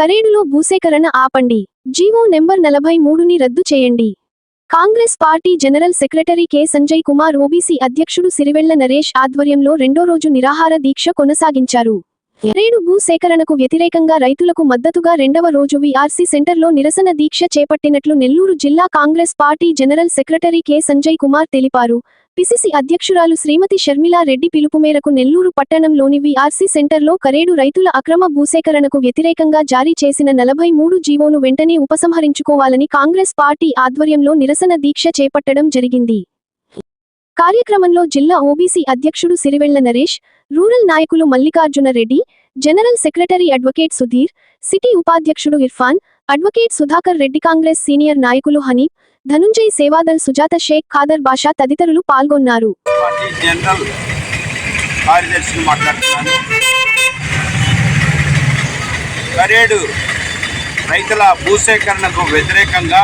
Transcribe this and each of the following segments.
కరేడులో భూసేకరణ ఆపండి. GO number నలభై మూడుని రద్దు చేయండి. Congress party general secretary K. Sanjay Kumar OBC అధ్యక్షుడు సిరివెళ్ళ నరేష్ ఆధ్వర్యంలో రెండో రోజు నిరాహార దీక్ష కొనసాగించారు. రేణు భూ సేకరణకు వ్యతిరేకంగా రైతులకు మద్దతుగా రెండవ రోజు వీఆర్సీ సెంటర్లో నిరసన దీక్ష చేపట్టినట్లు నెల్లూరు జిల్లా Congress party general secretary K Sanjay Kumar తెలిపారు. పిసిసి అధ్యక్షురాలు శ్రీమతి షర్మిలా రెడ్డి పిలుపు మేరకు నెల్లూరు పట్టణంలోని వీఆర్సీ సెంటర్లో కరేడు రైతుల అక్రమ భూసేకరణకు వ్యతిరేకంగా జారీ చేసిన నలభై మూడు జీవోను వెంటనే ఉపసంహరించుకోవాలని కాంగ్రెస్ పార్టీ ఆధ్వర్యంలో నిరసన దీక్ష చేపట్టడం జరిగింది. కార్యక్రమంలో జిల్లా ఓబీసీ అధ్యక్షుడు సిరివెళ్ళ నరేష్ రూరల్ నాయకులు Mallikarjuna Reddy general secretary advocate Sudheer city ఉపాధ్యక్షుడు Irfan advocate Sudhakar Reddy Congress senior నాయకులు హనీఫ్ ధనుంజయ్ సేవాదల్ సుజాత షేక్ ఖాదర్ బాషా తదితరులు పాల్గొన్నారు. రైతుల భూసేకరణకు వ్యతిరేకంగా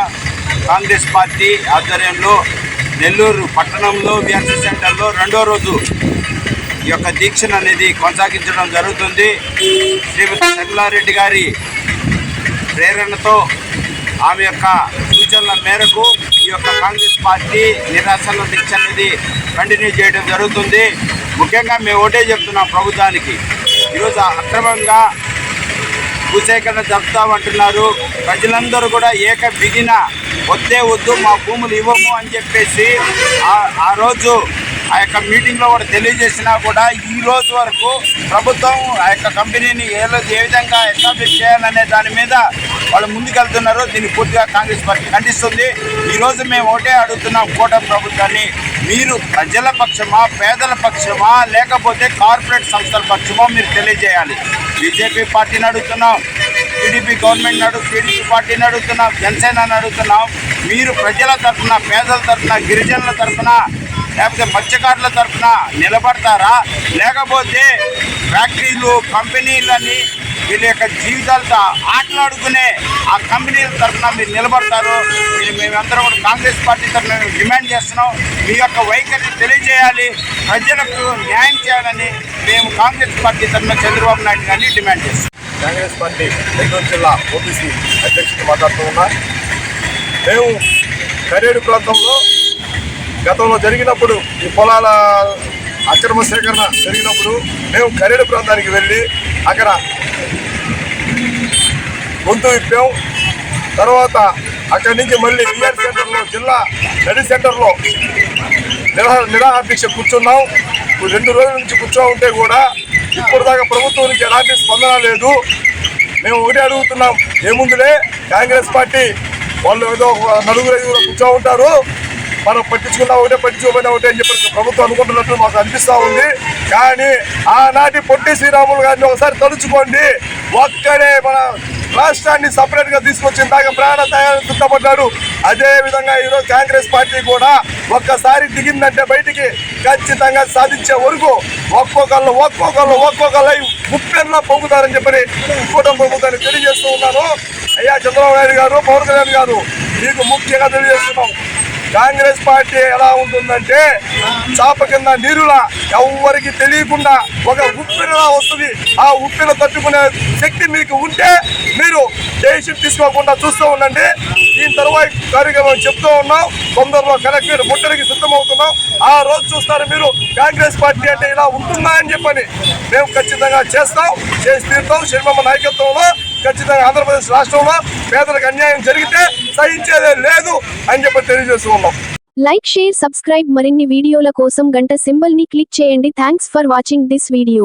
కాంగ్రెస్ పార్టీ ఆధ్వర్యంలో నెల్లూరు పట్టణంలో విఆర్సీ సెంటర్లో రెండో రోజు ఈ యొక్క దీక్షను అనేది కొనసాగించడం జరుగుతుంది. శ్రీమతి శర్మిలారెడ్డి గారి ప్రేరణతో ఆమె యొక్క సూచనల మేరకు ఈ యొక్క కాంగ్రెస్ పార్టీ నిరాశల దీక్ష అనేది కంటిన్యూ చేయడం జరుగుతుంది. ముఖ్యంగా మేము ఒకటే చెప్తున్నాం ప్రభుత్వానికి ఈరోజు అక్రమంగా భూసేకరణ జరుపుతామంటున్నారు. ప్రజలందరూ కూడా ఏక బిగిన వద్దే వద్దు మా భూములు ఇవ్వము అని చెప్పేసి ఆ- రోజు ఆ యొక్క మీటింగ్లో కూడా తెలియజేసినా కూడా ఈ రోజు వరకు ప్రభుత్వం ఆ యొక్క కంపెనీని ఏ ఏ విధంగా ఎస్టాబ్లిష్ చేయాలనే దాని మీద వాళ్ళు ముందుకెళ్తున్నారు. దీన్ని పూర్తిగా కాంగ్రెస్ పార్టీ ఖండిస్తుంది. ఈరోజు మేము ఒకటే అడుగుతున్నాం కూటమి ప్రభుత్వాన్ని. మీరు ప్రజల పక్షమా పేదల పక్షమా లేకపోతే కార్పొరేట్ సంస్థల పక్షమా మీరు తెలియజేయాలి. బీజేపీ పార్టీని అడుగుతున్నాం. టీడీపీ గవర్నమెంట్ అడుగు టీడీపీ పార్టీని అడుగుతున్నాం జనసేనని అడుగుతున్నాం మీరు ప్రజల తరఫున పేదల తరఫున గిరిజనుల తరఫున లేకపోతే మత్స్యకారుల తరఫున నిలబడతారా? లేకపోతే ఫ్యాక్టరీలు కంపెనీలని వీళ్ళ యొక్క జీవితాలతో ఆటలాడుకునే ఆ కంపెనీల తరఫున మీరు నిలబడతారు? మేమందరం కూడా కాంగ్రెస్ పార్టీ తరఫున మేము డిమాండ్ చేస్తున్నాం. మీ యొక్క వైఖరిని తెలియజేయాలి. ప్రజలకు న్యాయం చేయాలని మేము కాంగ్రెస్ పార్టీ తరఫున చంద్రబాబు నాయుడు గారిని డిమాండ్ చేస్తున్నాం. కాంగ్రెస్ పార్టీ నెల్లూరు జిల్లా ఓబీసీ అధ్యక్షుడు మాట్లాడుతూ ఉన్నా మేము కరేడు ప్రాంతంలో గతంలో జరిగినప్పుడు ఈ పొలాల అక్రమ సేకరణ జరిగినప్పుడు మేము కరేడు ప్రాంతానికి వెళ్ళి అక్కడ గొంతు ఇప్పాం తర్వాత అక్కడి నుంచి మళ్ళీ విఆర్ సెంటర్లో జిల్లా స్టడీ సెంటర్లో నిరాహార నిరాహార దీక్ష కూర్చున్నాం. రెండు రోజుల నుంచి కూర్చో ఉంటే కూడా ఇప్పటిదాకా ప్రభుత్వం నుంచి ఎలాంటి స్పందన లేదు. మేము ఒకటి అడుగుతున్నాం ఏముందులే? కాంగ్రెస్ పార్టీ వాళ్ళు ఏదో నలుగురు ఐదుగురు కూర్చో ఉంటారు. మనం పట్టించుకున్నా ఒకటే పట్టించుకోపోయినా ఒకటే అని చెప్పి ప్రభుత్వం అనుకుంటున్నట్టు మాకు అనిపిస్తూ ఉంది. కానీ ఆనాటి పొట్టి శ్రీరాములు గారిని ఒకసారి తలుచుకోండి. ఒక్కడే మన రాష్ట్రాన్ని సపరేట్గా తీసుకొచ్చిన దాకా ప్రాణ తయారు చుట్టపడ్డాడు అదే విధంగా ఈరోజు కాంగ్రెస్ పార్టీ కూడా ఒక్కసారి దిగిందంటే బయటికి ఖచ్చితంగా సాధించే వరకు ఒక్కొక్కళ్ళు ఒక్కొక్కళ్ళు ఒక్కొక్కళ్ళు ముప్పెల్లా పొంగుతారని చెప్పని కూటమి ప్రభుత్వాన్ని తెలియజేస్తూ ఉన్నాను. అయ్యా చంద్రబాబు నాయుడు గారు పవన్ కళ్యాణ్ గారు మీకు ముఖ్యంగా తెలియజేస్తున్నాం. కాంగ్రెస్ పార్టీ ఎలా ఉంటుందంటే చాప కింద నీరులా ఎవరికి తెలియకుండా ఒక ఉప్పినలా వస్తుంది. ఆ ఉప్పిన తట్టుకునే శక్తి మీకు ఉంటే మీరు డెసిషన్ తీసుకోకుండా చూస్తూ ఉండండి. దీని తర్వాత కార్యక్రమం చెప్తూ ఉన్నాం. తొందరలో కలెక్టర్ ముట్టడికి సిద్ధమవుతున్నాం ఆ రోజు చూస్తారు మీరు కాంగ్రెస్ పార్టీ అంటే ఇలా ఉంటుందా అని చెప్పని. మేము ఖచ్చితంగా చేస్తాం. చేసి తీరుతాం. శర్మమ్మ నాయకత్వంలో ఖచ్చితంగా ఆంధ్రప్రదేశ్ రాష్ట్రంలో పేదలకు అన్యాయం జరిగితే సహించేదే లేదు అని చెప్పి తెలియజేస్తూ లైక్ షేర్ సబ్స్క్రైబ్ మరిన్ని వీడియోల కోసం గంట సింబల్ని క్లిక్ చేయండి. Thanks for watching this video